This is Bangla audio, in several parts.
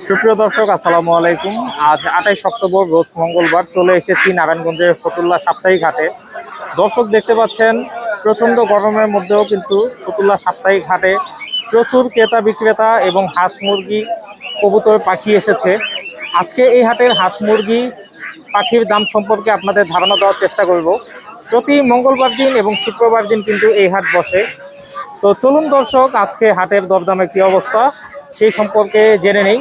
সুপ্রিয় দর্শক, আসসালামু আলাইকুম। আজ আঠাইশ অক্টোবর, রোজ মঙ্গলবার চলে এসেছি নারায়ণগঞ্জের ফতুল্লা সাপ্তাহিক হাটে। দর্শক দেখতে পাচ্ছেন, প্রচণ্ড গরমের মধ্যেও কিন্তু ফতুল্লা সাপ্তাহিক হাটে প্রচুর ক্রেতা বিক্রেতা এবং হাঁস মুরগি, কবুতর, পাখি এসেছে। আজকে এই হাটের হাঁস মুরগি, পাখির দাম সম্পর্কে আপনাদের ধারণা দেওয়ার চেষ্টা করব। প্রতি মঙ্গলবার দিন এবং শুক্রবার দিন কিন্তু এই হাট বসে। তো চলুন দর্শক, আজকে হাটের দরদামের কী অবস্থা, সেই সম্পর্কে জেনে নেই।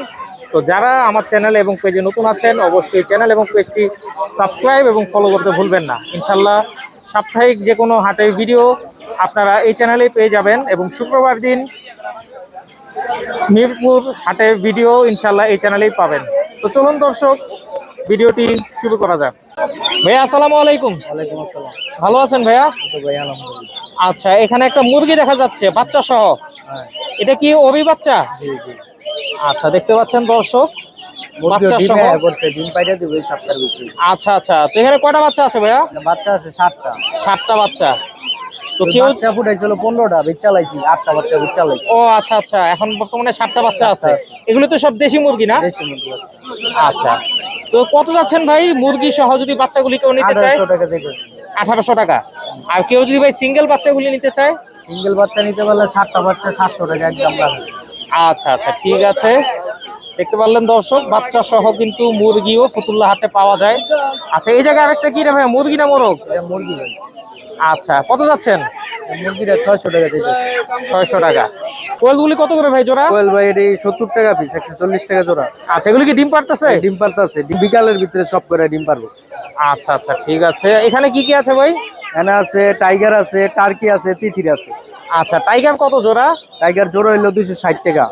তো যারা আমার চ্যানেল এবং পেজে নতুন আছেন অবশ্যই চ্যানেল এবং পেজটি সাবস্ক্রাইব এবং ফলো করতে ভুলবেন না। ইনশাল্লাহ সাপ্তাহিক যে কোনো হাটের ভিডিও আপনারা এই চ্যানেলেই পেয়ে যাবেন এবং শুক্রবার দিন মিরপুর হাটের ভিডিও ইনশাল্লাহ এই চ্যানেলেই পাবেন। তো চলুন দর্শক ভিডিওটি শুরু করা যাক। ভাইয়া আসসালামু আলাইকুম। আসসালাম। ভালো আছেন ভাইয়া? আচ্ছা এখানে একটা মুরগি দেখা যাচ্ছে বাচ্চা সহ। হ্যাঁ। এটা কি অভি বাচ্চা আচ্ছা দেখতে পাচ্ছেন দর্শক বাচ্চা সহ। হ্যাঁ করছে ডিম পাইটা দিবে এই সপ্তাহের ভিতরে। আচ্ছা আচ্ছা তো এখানে কয়টা বাচ্চা আছে ভাইয়া? বাচ্চা আছে বাচ্চা। তো কেউ বাচ্চা ফুটাইছিল বাচ্চা ও আচ্ছা আচ্ছা এখন বর্তমানে বাচ্চা এগুলো তো সব দেশি মুরগি না? দেশি মুরগি আচ্ছা তো কত যাচ্ছেন ভাই মুরগি সহ যদি বাচ্চাগুলি কেউ নিতে চায়? আঠারোশো টাকা দেখেছি আঠারোশো টাকা। আর কেউ যদি ভাই সিঙ্গেল বাচ্চাগুলি নিতে চায়? সিঙ্গেল বাচ্চা নিতে পারলে সাতটা বাচ্চা সাতশো টাকা একদম আচ্ছা আচ্ছা ঠিক আছে। দেখতে পারলেন দর্শক বাচ্চা সহ কিন্তু মুরগিও ফতুল্লা হাটে পাওয়া যায়। আচ্ছা এই জায়গায় আরেকটা কি রে ভাই? মুরগি না মোরগ? মুরগি ভাই। আচ্ছা কত যাচ্ছেন? মুরগিটা ছয়শো টাকা ছয়শো টাকা। কোয়েলগুলি কত করে ভাই জোড়া? কোয়েল ভাই এটি সত্তর টাকা পিস একশো চল্লিশ টাকা জোড়া। আচ্ছা এগুলি কি ডিম পারতেছে? ডিম পারতাছে। ডিম বিকালের ভিতরে সব করে ডিম পারব। আচ্ছা আচ্ছা ঠিক আছে। এখানে কি কি আছে ভাই? এখানে আছে টাইগার আছে টার্কি আছে তিতির আছে। আচ্ছা টাইগার কত জোড়া? টাইগার জোড়া হইল দুইশো ষাট টাকা।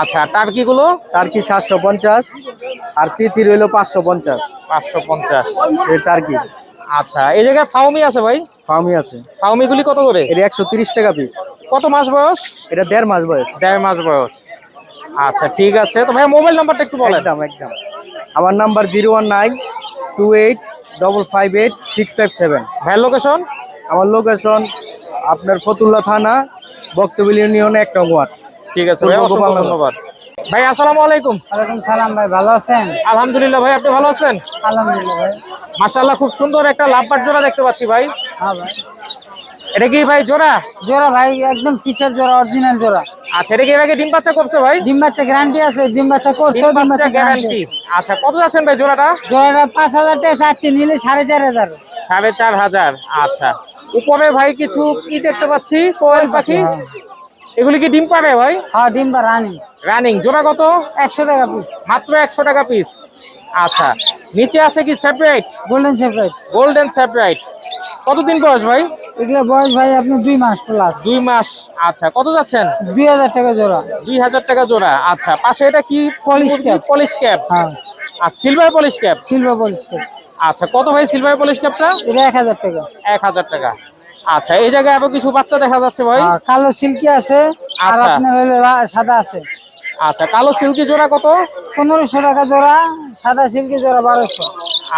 আচ্ছা টার্কি গুলো টার্কি সাতশো পঞ্চাশ আর তিতির হইল পাঁচশো পঞ্চাশ। পাঁচশো পঞ্চাশ। এই টার্কি। আচ্ছা এই জায়গায় ফাউমি আছে ভাই? ফার্মি আছে। ফাউমি গুলি কত করে? এটা একশো তিরিশ টাকা পিস কত মাস বয়স? এটা দেড় মাস বয়স। দেড় মাস বয়স। আচ্ছা ঠিক আছে। তো ভাই মোবাইল নাম্বারটা একটু বলেন। একদম একদম। আমার number zero one nine two eight double five eight six five seven ভাইয়ের লোকেশন আমার লোকেশন আপনার ফতুল্লা থানা বক্তব্য ইউনিয়ন এক নম্বর ওয়ার্ড। ঠিক আছে ভাই অসংখ্য ধন্যবাদ। ভাই আসসালামু আলাইকুম। ওয়ালাইকুম সালাম ভাই ভালো আছেন? আলহামদুলিল্লাহ ভাই আপনি ভালো আছেন? আলহামদুলিল্লাহ ভাই। মাশাআল্লাহ খুব সুন্দর একটা লাভ জোড়া দেখতে পাচ্ছি ভাই। হ্যাঁ ভাই। এটা কি ভাই জোড়া? জোড়া ভাই একদম ফিশার জোড়া অরিজিনাল জোড়া। আচ্ছা এটা কি এর আগে ডিম বাচ্চা করছে ভাই? ডিম বাচ্চা গ্যারান্টি আছে ডিম বাচ্চা করছে ডিম বাচ্চা গ্যারান্টি আচ্ছা কত যাচ্ছেন ভাই জোড়াটা? জোড়াটা পাঁচ হাজার টাকা চাচ্ছি নিলে সাড়ে চার হাজার। সাড়ে চার হাজার আচ্ছা। উপরে ভাই কিছু কি দেখতে পাচ্ছি? কোয়েল পাখি? হ্যাঁ। এগুলি কি ডিম পাবে ভাই? হ্যাঁ ডিম বা রানি রানিং জোড়া কত? একশো টাকা পিস মাত্র একশো টাকা পিস আচ্ছা নিচে আছে কি separate golden separate golden separate কতদিন বয়স ভাই? এগুলো বয়স ভাই আপনি দুই মাস প্লাস দুই মাস আচ্ছা কত যাচ্ছেন? দুই হাজার টাকা জোড়া। দুই হাজার টাকা জোড়া আচ্ছা পাশে এটা কি Polish cap. পলিশ ক্যাপ হ্যাঁ। আর silver polish cap silver polish আচ্ছা কত ভাই সিলভার পলিশ ক্যাপটা এটা এক হাজার টাকা। এক হাজার টাকা। আচ্ছা এই জায়গায় আরও কিছু বাচ্চা দেখা যাচ্ছে ভাই? কালো সিল্কি আছে আর আচ্ছা। আপনার হলো সাদা আছে। আচ্ছা কালো সিল্কি জোড়া কত? পনেরোশো টাকা জোড়া সাদা সিল্কি জোড়া বারোশো।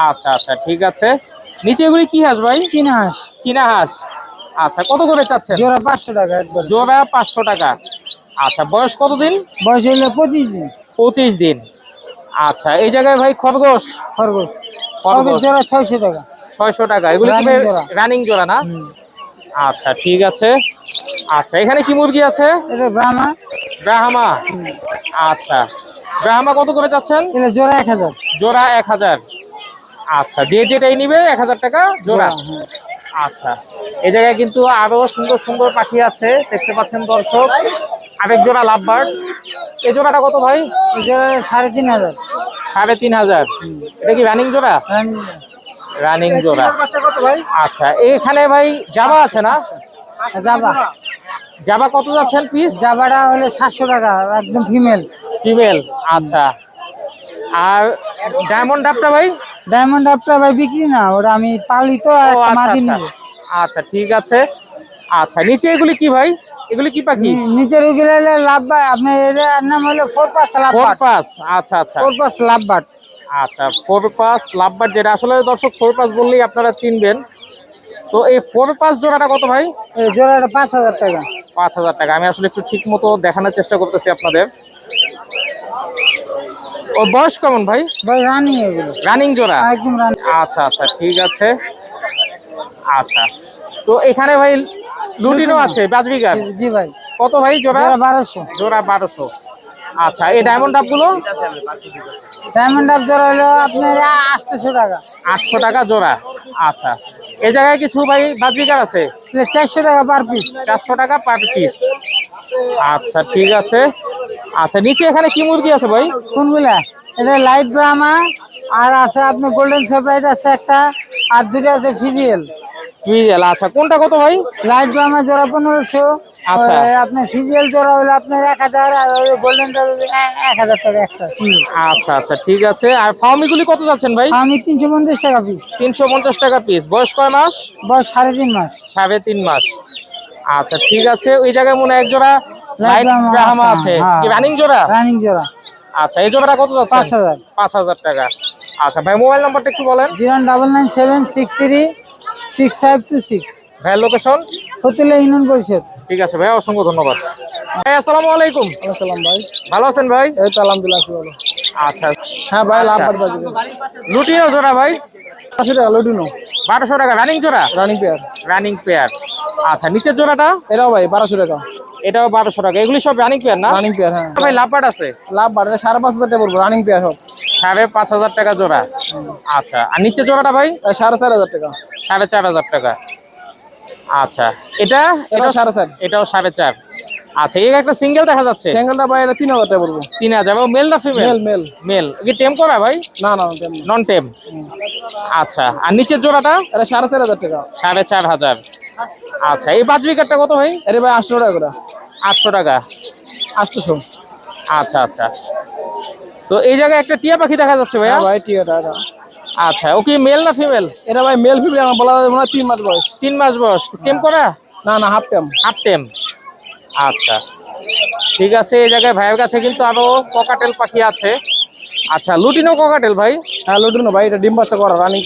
আচ্ছা আচ্ছা ঠিক আছে। নিচে এগুলি কি হাঁস ভাই? চীন হাঁস। চীনা হাঁস। আচ্ছা কত করে চাচ্ছেন? জোড়া পাঁচশো টাকা জোড়া পাঁচশো টাকা। আচ্ছা বয়স কতদিন বয়স হইলে পঁচিশ দিন। পঁচিশ দিন। আচ্ছা এই জায়গায় ভাই খরগোশ? খরগোশ। খরগোশ। জোড়া ছয়শো টাকা। ছয়শো টাকা এগুলি। রানিং জোড়া। না? আচ্ছা ঠিক আছে। আচ্ছা এখানে কি মুরগি আছে? ব্রাহ্মা। ব্রাহ্মা। আচ্ছা ব্রাহ্মা কত করে চাচ্ছেন? জোড়া এক হাজার। জোড়া এক হাজার। আচ্ছা যে যেটাই নিবে এক হাজার টাকা জোড়া। হ্যাঁ। আচ্ছা এই জায়গায় কিন্তু আরও সুন্দর সুন্দর পাখি আছে দেখতে পাচ্ছেন দর্শক। আরেক জোড়া লাভবার্ড এই জোড়াটা কত ভাই? এই সাড়ে তিন হাজার। সাড়ে তিন হাজার। এটা কি রানিং জোড়া? রানিং জোড়া। আচ্ছা এখানে ভাই জাবা আছে না? জাবা। জাবা। কত যাচ্ছেন পিস জাবাটা হলো সাতশো টাকা একদম ফিমেল ফিমেল আচ্ছা। আর ডায়মন্ড ডাবটা ভাই? ডায়মন্ড আপটা ভাই বিক্রি না ওটা আমি পালিত আর একটা আচ্ছা, মাদি আচ্ছা। নিব। আচ্ছা ঠিক আছে। আচ্ছা নিচে এগুলি কি ভাই? এগুলি কি পাখি? নিচের হলো লাভ আপনার এটার নাম হলো four pass love four pass আচ্ছা আচ্ছা। ফোর পাস লাভ বাট আচ্ছা ফোর পাস লাভবার যেটা আসলে দর্শক ফোর পাস বললেই আপনারা চিনবেন। তো এই ফোর পাস জোড়াটা কত ভাই? এই জোড়াটা পাঁচ হাজার টাকা। পাঁচ হাজার টাকা। আমি আসলে একটু ঠিক মতো দেখানোর চেষ্টা করতেছি আপনাদের। ও বয়স কেমন ভাই? ভাই রানিং এগুলো রানিং জোড়া? একদম রানিং। আচ্ছা আচ্ছা ঠিক আছে। আচ্ছা। তো এখানে ভাই লুটিনও আছে বাজবিগার জি ভাই। কত ভাই জোড়া? বারোশো। জোড়া বারোশো। আচ্ছা এই ডায়মন্ড ডাবগুলো? ডায়মন্ড আপ জোড়া হলো আপনার আটশোশো টাকা। আটশো টাকা জোড়া। আচ্ছা। এই জায়গায় কিছু ভাই বাজবিগার আছে? চারশো টাকা পার পিস চারশো টাকা পার পিস আচ্ছা ঠিক আছে। আচ্ছা নিচে এখানে কি মুরগি আছে ভাই? কোনগুলা? এটা লাইট ব্রাহ্মা আর আছে আপনার গোল্ডেন সেপারেট আছে একটা আর দুটো আছে ফিজিয়াল ফিজেল আচ্ছা কোনটা কত ভাই? লাইট ব্রাহ্মা জোড়া পনেরোশো আচ্ছা। আপনার ফিজিয়াল জোড়া হলো আপনার এক হাজার আর গোল্ডেনটা এক হাজার টাকা একটা। আচ্ছা আচ্ছা ঠিক আছে। আর কত যাচ্ছেন ভাই? তিনশো পঞ্চাশ টাকা পিস তিনশো পঞ্চাশ টাকা পিস বয়স কয় মাস? বয়স সাড়ে তিন মাস। সাড়ে তিন মাস। আচ্ছা ঠিক আছে। ওই জায়গায় মনে হয় এক জোড়া লাইট ব্রাহ্মা আছে, আছে। হ্যাঁ। কি রানিং জোড়া? রানিং জোড়া। আচ্ছা এই জোড়াটা কত যাচ্ছে? টাকা। আচ্ছা ভাই মোবাইল নাম্বারটা একটু বলেন। লোকেশন ফতুল্লা ইউনিয়ন পরিষদ। ঠিক আছে ভাই অসংখ্য ধন্যবাদ। ভাই আসসালামু আলাইকুম। আসসালাম ভাই। ভালো আছেন ভাই? এই তো আলহামদুলিল্লাহ ভালো। আচ্ছা হ্যাঁ ভাই আচ্ছা। বাড়ি লুটিনো জোড়া ভাই? টাকা বারোশো টাকা রানিং জোড়া? রানিং পেয়ার রানিং পেয়ার আচ্ছা নিচের জোড়াটা? এটাও ভাই বারোশো টাকা। এটাও বারোশো টাকা। এগুলি সব রানিং পেয়ার না? রানিং পেয়ার হ্যাঁ। ভাই লাভবাট আছে? সাড়ে পাঁচ হাজার টাকা পড়ব রানিং পেয়ার সব। সাড়ে পাঁচ হাজার টাকা জোড়া। আচ্ছা আর নিচে জোড়াটা ভাই? এই সাড়ে চার হাজার টাকা। সাড়ে চার হাজার টাকা। আচ্ছা এটা? এটাও সাড়ে চার। এটাও সাড়ে চার। আচ্ছা এই একটা সিঙ্গেল দেখা যাচ্ছে। স্যাঙ্গেলটা ভাই এটা তিন হাজার টাকা পড়ব তিন হাজার মেল না ফিমেল মেল মেল মেল কি টেম করা ভাই? না না নন টেম আচ্ছা আর নিচের জোড়াটা? এটা সাড়ে চার হাজার টাকা। সাড়ে চার হাজার। আচ্ছা এই পাঁচ উইকেটটা কত ভাই? এটা ভাই আটশো টাকা করে। আটশো টাকা। আটশোশো। আচ্ছা আচ্ছা। তো এই জায়গায় একটা টিয়া পাখি দেখা যাচ্ছে ভাইয়া? হ্যাঁ ভাই ঠিক আছে আচ্ছা ও কি মেল না ফিমেল এটা ভাই মেল ফিমেল আমার বলা যাবে না তিন মাস বয়স। তিন মাস বয়স। টেম করা? না না হাফ টেম হাফ টেম আচ্ছা। ঠিক আছে এই জায়গায় ভাইয়ের কাছে কিন্তু আরও ককাটেল পাখি আছে। আচ্ছা লুটিনো ককাটেল ভাই? হ্যাঁ লুডিনো ভাই এটা ডিম বাচ্চা করা রানিং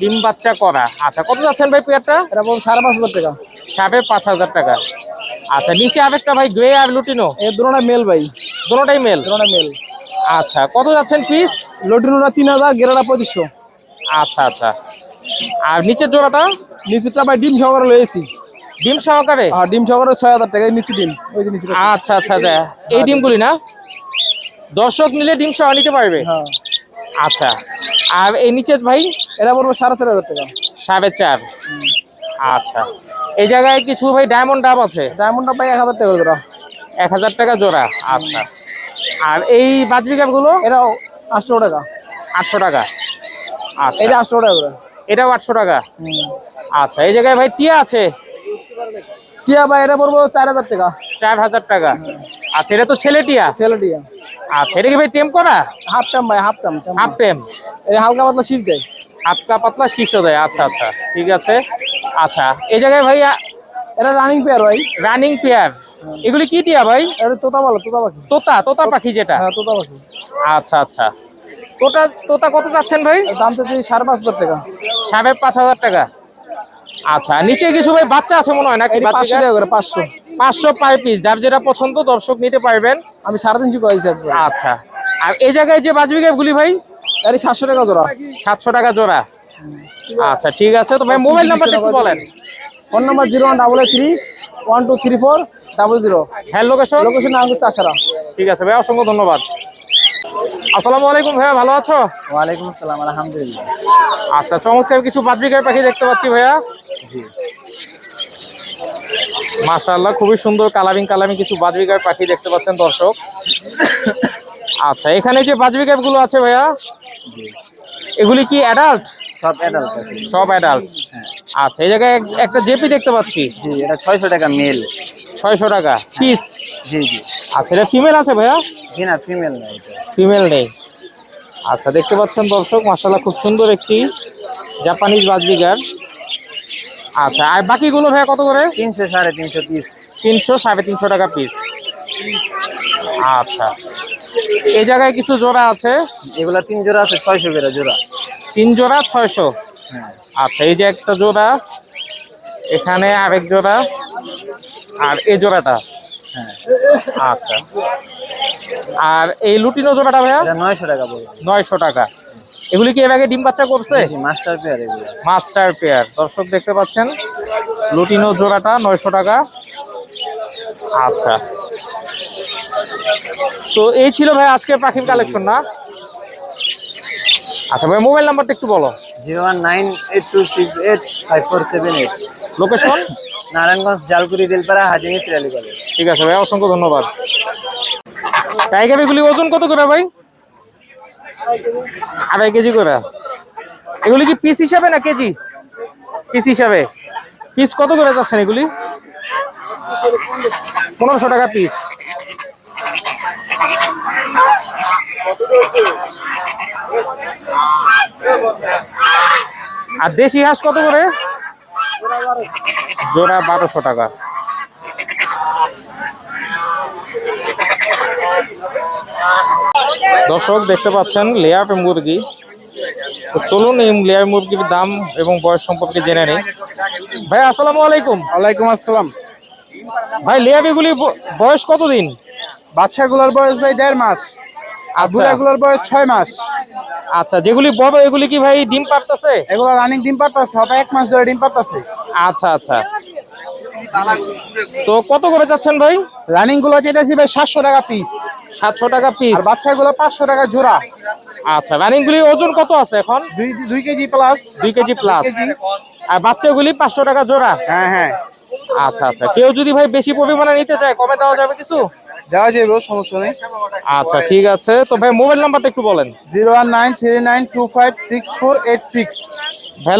ডিম বাচ্চা করা। আচ্ছা কত যাচ্ছেন ভাই পেয়ারটা? এটা বলুন সাড়ে পাঁচ হাজার টাকা। সাড়ে পাঁচ হাজার টাকা। আচ্ছা নিচে আরেকটা ভাই গ্রে আর লুটিনো? এই দুটোটা মেল ভাই। দুটোটাই মেল দুটোটা মেল আচ্ছা কত যাচ্ছেন পিস লুডিনোটা তিন হাজার গেরাটা পঁচিশশো। আচ্ছা আচ্ছা। আর নিচের জোড়াটা? নিচেরটা ভাই ডিম সহকারে লয়েছি ডিম সহকারে? আর ডিম সহকারে ছয় হাজার টাকা এই নিচে ডিম ওই যে নিচে আচ্ছা আচ্ছা আচ্ছা। এই ডিমগুলি না? দর্শক নিলে ডিম সহ নিতে পারবে? হ্যাঁ। আচ্ছা। আর এই নিচে ভাই? এটা পড়ব চার হাজার টাকা। সাড়ে চার। আচ্ছা। এই জায়গায় কিছু ভাই ডায়মন্ড ডাব আছে? ডায়মন্ডটা ভাই এক হাজার টাকা করে জোড়া। এক হাজার টাকা জোড়া। আচ্ছা। আর এই বাজরি কাপগুলো এটাও আটশো টাকা। আটশো টাকা। আচ্ছা। এটা আটশো টাকা করে। এটাও আটশো টাকা। হুম। আচ্ছা এই জায়গায় ভাই টিয়া আছে? টিয়া ভাই এটা পড়ব চার হাজার টাকা। চার হাজার টাকা। আচ্ছা এটা তো ছেলে টিয়া? ছেলে টিয়া। আচ্ছা এটা কি ভাই টেম করা? হাফ টাইম ভাই হাফ টাইম হাফ টেম। এটা হালকা পাতলা শীত দেয়। হাতকা পাতলা শীর্ষ দেয় আচ্ছা আচ্ছা ঠিক আছে। আচ্ছা এই জায়গায় ভাই এটা রানিং পেয়ার ভাই। রানিং পেয়ার এগুলি কি টিয়া ভাই? এটা তোতা বলো তোতা পাখি। তোতা তোতা পাখি যেটা? হ্যাঁ তোতা পাখি। আচ্ছা আচ্ছা। তোতা তোতা কত চাচ্ছেন ভাই? দাম তো সাড়ে পাঁচ হাজার টাকা। সাড়ে পাঁচ হাজার টাকা। আচ্ছা নিচে কিছু ভাই বাচ্চা আছে মনে হয় নাকি পাঁচশো টাকা করে পাঁচশো। পাঁচশো পার পিস যার যেটা পছন্দ দর্শক নিতে পারবেন। আমি সাড়ে তিনশো করে আচ্ছা আর এই জায়গায় যে বাজবি গুলি ভাই? সাতশো টাকা জোড়া। সাতশো টাকা জোড়া। আচ্ছা ঠিক আছে। তো ভাই মোবাইল নাম্বারটা একটু বলেন। Phone number zero one double eight three one two three four double zero. হ্যাঁ লোকেশন? লোকেশন নাম হচ্ছে চাষারা ঠিক আছে ভাই অসংখ্য ধন্যবাদ। আসসালামু আলাইকুম ভাইয়া ভালো আছো? ওয়ালাইকুম আসসালাম আলহামদুলিল্লাহ। আচ্ছা চমৎকার কিছু বাজবিকার পাখি দেখতে পাচ্ছি ভাইয়া। মাশাআল্লাহ খুবই সুন্দর কালারিং কালারিং কিছু বাজবিকার পাখি দেখতে পাচ্ছেন দর্শক। আচ্ছা এখানে যে বাজবিকারগুলো আছে ভাইয়া এগুলি কি অ্যাডাল্ট সব অ্যাডাল্ট সব অ্যাডাল্ট আচ্ছা এই জায়গায় এক- একটা জেপি দেখতে পাচ্ছি। জি এটা ছয়শো টাকা মেল ছয়শো টাকা পিস জি জি। আচ্ছা এটা ফিমেল আছে ভাইয়া? জি না ফিমেল না এটা। ফিমেল নেই। আচ্ছা দেখতে পাচ্ছেন দর্শক মাসাল্লাহ খুব সুন্দর একটি জাপানিজ বাজবিগার আচ্ছা আর বাকিগুলো ভাইয়া কত করে? তিনশো সাড়ে তিনশো পিস তিনশো সাড়ে তিনশো টাকা পিস আচ্ছা। এই জায়গায় কিছু জোড়া আছে? এগুলা তিন জোড়া আছে ছয়শো করে জোড়া। তিন জোড়া ছয়শো? হ্যাঁ। আচ্ছা এই যে একটা জোড়া এখানে আরেক জোড়া আর এই জোড়াটা? আচ্ছা। আর এই লুটিনো জোড়াটা ভাইয়া? নয়শো টাকা নয়শো টাকা। এগুলি কি এর আগে ডিম বাচ্চা করছে? মাস্টার পেয়ার এগুলো। মাস্টার পেয়ার দর্শক দেখতে পাচ্ছেন লুটিনো জোড়াটা নয়শো টাকা। আচ্ছা। তো এই ছিল ভাই আজকের পাখির কালেকশন না? আচ্ছা ভাই মোবাইল নাম্বারটা একটু বলো। Zero one nine eight two six eight five four seven eight. Location Narayanganj Jalkuri Belpara হাজিমি সিরালি কলেজ। ঠিক আছে ভাই অসংখ্য ধন্যবাদ। টাইগার এগুলি ওজন কত করে ভাই? আড়াই কেজি করে? এগুলি কি পিস হিসাবে না কেজি? পিস হিসাবে। পিস কত করে যাচ্ছেন এগুলি? পনেরোশো টাকা পিস আর দেশি হাঁস কত করে? জোড়া বারোশো টাকা। দর্শক দেখতে পাচ্ছেন লেয়ার মুরগি। তো চলুন এই লেয়ার মুরগির দাম এবং বয়স সম্পর্কে জেনে নিই। ভাই আসসালামু আলাইকুম। ওয়ালাইকুম আসসালাম। ভাই ব- বয়স কতদিন? বাচ্চাগুলোর বয়স ভাই দেড় মাস আর আচ্ছা। বুড়াগুলোর বয়স ছয় মাস। আচ্ছা যেগুলি বড় এগুলি কি ভাই ডিম পারতেছে এগুলো রানিং ডিম পারতাছে হবে এক মাস ধরে ডিম পারতাছে আচ্ছা আচ্ছা। তো কত করে যাচ্ছেন ভাই? রানিংগুলো চাইতেছি ভাই সাতশো টাকা পিস সাতশো টাকা পিস আর বাচ্চাগুলো পাঁচশো টাকা জোড়া। আচ্ছা রানিং গুলি ওজন কত আছে এখন? দুই কেজি প্লাস দুই কেজি প্লাস আর বাচ্চাগুলি পাঁচশো টাকা জোড়া? হ্যাঁ হ্যাঁ। আচ্ছা আচ্ছা। কেউ যদি ভাই বেশি পরিমাণে নিতে চায় কমে দেওয়া যাবে কিছু? দেওয়া যাবে সমস্যা নেই। আচ্ছা ঠিক আছে। তো ভাই মোবাইল নাম্বারটা একটু বলেন। Zero one nine three nine two five six four eight six.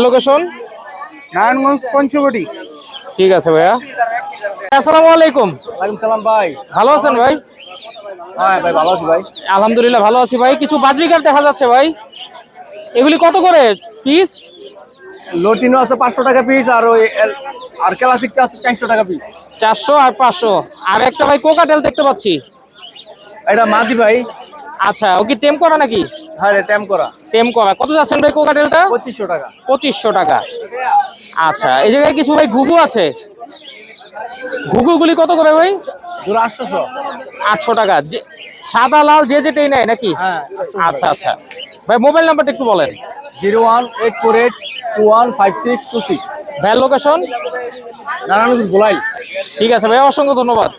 Location Narayanganj Panchabati. ঠিক আছে ভাইয়া। আসসালামু আলাইকুম। ওয়ালাইকুম সালাম ভাই। ভালো আছেন ভাই? হ্যাঁ ভাই ভালো আছি ভাই। আলহামদুলিল্লাহ ভালো আছি ভাই। কিছু বাজরি বাজরিকার দেখা যাচ্ছে ভাই। এগুলি কত করে পিস লোটিনো আছে পাঁচশো টাকা পিস আর ওই আর ক্লাসিকটা আছে চারশো টাকা পিস চারশো আর পাঁচশো। আর একটা ভাই কোকাটেল দেখতে পাচ্ছি। এটা মাদি ভাই। আচ্ছা ও কি টেম করা নাকি? হ্যাঁ রে ট্যাম করা। টেম করা। কত যাচ্ছেন ভাই কোকাটেলটা পঁচিশশো টাকা। পঁচিশশো টাকা। আচ্ছা এই জায়গায় কিছু ভাই ঘুঘু আছে? ঘুঘুগুলি কত করে ভাই? জোড়া আটশোশো। আটশো টাকা। যে সাদা লাল যে যেটাই নেয় নাকি? হ্যাঁ আচ্ছা আচ্ছা। ভাই মোবাইল নাম্বারটা একটু বলেন। Zero one eight four eight two one five six two six. ভাইয়ের লোকেশন? নারায়ণগঞ্জ গোলাই ঠিক আছে ভাই অসংখ্য ধন্যবাদ।